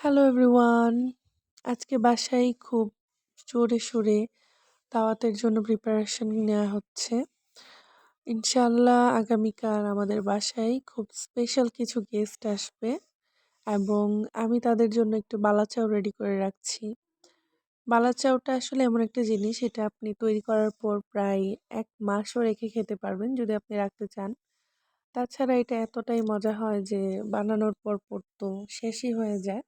Hello everyone আজকে বাসায় খুব জোরে সোরে দাওয়াতের জন্য প্রিপারেশন নেওয়া হচ্ছে। ইনশাল্লাহ আগামীকাল আমাদের বাসায় খুব স্পেশাল কিছু গেস্ট আসবে এবং আমি তাদের জন্য একটু বালাচাও রেডি করে রাখছি। বালাচাওটা আসলে এমন একটা জিনিস, এটা আপনি তৈরি করার পর প্রায় এক মাসও রেখে খেতে পারবেন যদি আপনি রাখতে চান। তাছাড়া এটা এতটাই মজা হয় যে বানানোর পর পর তো শেষই হয়ে যায়।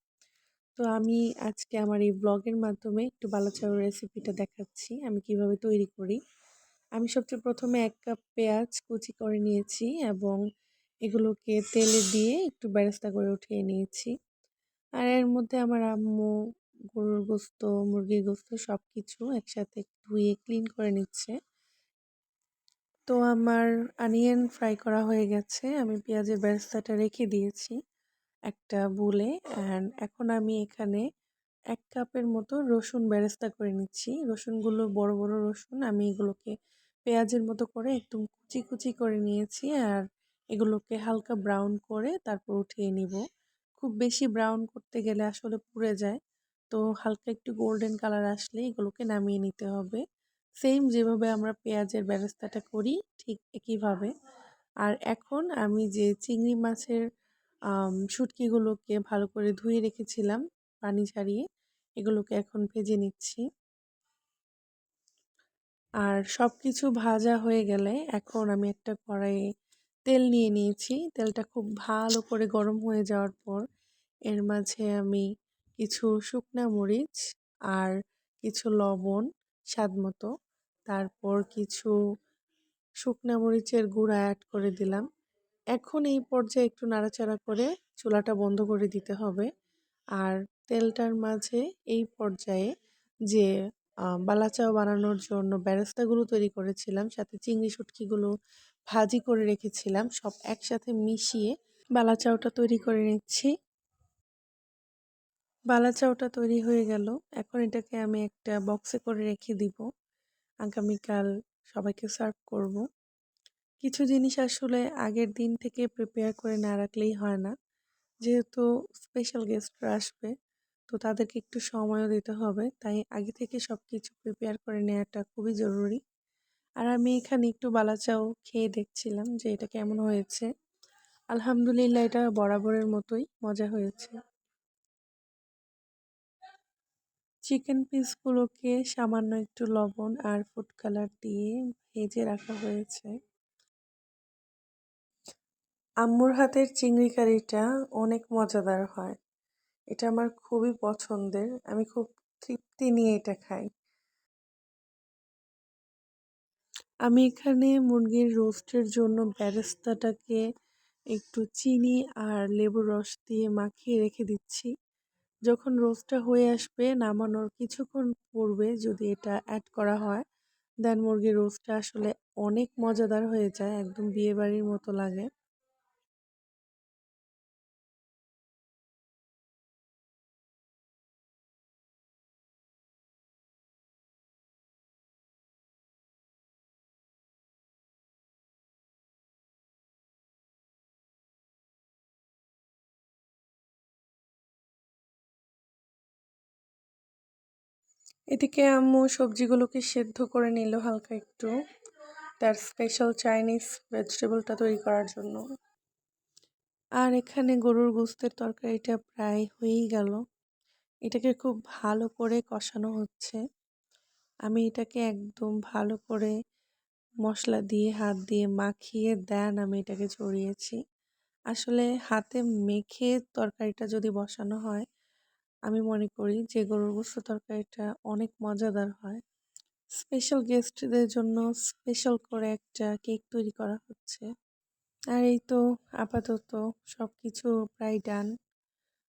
তো আমি আজকে আমার এই ব্লগের মাধ্যমে একটু বালাচাউর রেসিপিটা দেখাচ্ছি, আমি কীভাবে তৈরি করি। আমি সবচেয়ে প্রথমে এক কাপ পেঁয়াজ কুচি করে নিয়েছি এবং এগুলোকে তেলে দিয়ে একটু বেরেস্তা করে উঠিয়ে নিয়েছি। আর এর মধ্যে আমার আম্মু, গরুর গোস্ত, মুরগির গোস্ত সব কিছু একসাথে ধুয়ে ক্লিন করে নিচ্ছে। তো আমার আনিয়ন ফ্রাই করা হয়ে গেছে, আমি পেঁয়াজের বেরেস্তাটা রেখে দিয়েছি। একটা বুলে অ্যান্ড এখন আমি এখানে এক কাপের মতো রসুন বেরেস্তা করে নিচ্ছি। রসুনগুলো বড় বড় রসুন আমি এগুলোকে পেঁয়াজের মতো করে একদম কুচি কুচি করে নিয়েছি আর এগুলোকে হালকা ব্রাউন করে তারপর উঠিয়ে নিব। খুব বেশি ব্রাউন করতে গেলে আসলে পুড়ে যায়। তো হালকা একটু গোল্ডেন কালার আসলে এগুলোকে নামিয়ে নিতে হবে। সেম যেভাবে আমরা পেঁয়াজের ব্যবস্থাটা করি ঠিক একইভাবে। আর এখন আমি যে চিংড়ি মাছের শুটকিগুলোকে ভালো করে ধুয়ে রেখেছিলাম পানি ছাড়িয়ে এগুলোকে এখন ভেজে নিচ্ছি। আর সব কিছু ভাজা হয়ে গেলে এখন আমি একটা কড়াইয়ে তেল নিয়ে নিয়েছি। তেলটা খুব ভালো করে গরম হয়ে যাওয়ার পর এর মাঝে আমি কিছু শুকনা মরিচ আর কিছু লবণ স্বাদ মতো। তারপর কিছু শুকনা মরিচের গুঁড়া অ্যাড করে দিলাম। এখন এই পর্যায়ে একটু নাড়াচাড়া করে চুলাটা বন্ধ করে দিতে হবে। আর তেলটার মাঝে এই পর্যায়ে যে বালাচাও বানানোর জন্য ব্যারেস্তাগুলো তৈরি করেছিলাম, সাথে চিংড়ি শুটকিগুলো ভাজি করে রেখেছিলাম, সব একসাথে মিশিয়ে বালাচাওটা তৈরি করে নিচ্ছি। বালাচাওটা তৈরি হয়ে গেল। এখন এটাকে আমি একটা বক্সে করে রেখে দিব। আগামীকাল সবাইকে সার্ভ করব। কিছু জিনিস আসলে আগের দিন থেকে প্রিপেয়ার করে না রাখলেই হয় না। যেহেতু স্পেশাল গেস্টরা আসবে, তো তাদেরকে একটু সময়ও দিতে হবে। তাই আগে থেকে সব কিছু প্রিপেয়ার করে নেওয়াটা খুবই জরুরি। আর আমি এখানে একটু বালাচাও খেয়ে দেখছিলাম যে এটা কেমন হয়েছে। আলহামদুলিল্লাহ এটা বরাবরের মতোই মজা হয়েছে। চিকেন পিসগুলোকে সামান্য একটু লবণ আর ফুড কালার দিয়ে ভেজে রাখা হয়েছে। আম্মুর হাতের চিংড়ি কারিটা অনেক মজাদার হয়। এটা আমার খুবই পছন্দের। আমি খুব তৃপ্তি নিয়ে এটা খাই। আমি এখানে মুরগির রোস্টের জন্য ব্যারেস্তাটাকে একটু চিনি আর লেবুর রস দিয়ে মাখিয়ে রেখে দিচ্ছি। যখন রোস্টটা হয়ে আসবে নামানোর কিছুক্ষণ পূর্বে যদি এটা অ্যাড করা হয় দেন মুরগির রোস্টটা আসলে অনেক মজাদার হয়ে যায়। একদম বিয়েবাড়ির মতো লাগে। এদিকে আম্মু সবজিগুলোকে সেদ্ধ করে নিল হালকা একটু। তার স্পেশাল চাইনিজ ভেজিটেবলটা তৈরি করার জন্য। আর এখানে গরুর গোস্তের তরকারিটা প্রায় হয়েই গেল। এটাকে খুব ভালো করে কষানো হচ্ছে। আমি এটাকে একদম ভালো করে মশলা দিয়ে, হাত দিয়ে মাখিয়ে দেন আমি এটাকে ছড়িয়েছি। আসলে হাতে মেখে তরকারিটা যদি বসানো হয় আমি মনে করি যে, গরুর গোস্ত তরকারিটা অনেক মজাদার হয়। স্পেশাল গেস্টদের জন্য স্পেশাল করে একটা কেক তৈরি করা হচ্ছে। আর এই তো আপাতত সব কিছু প্রায় ডান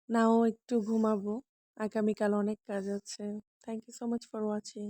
নাও একটু ঘুমাবো। আগামীকাল অনেক কাজ আছে। Thank you so much for watching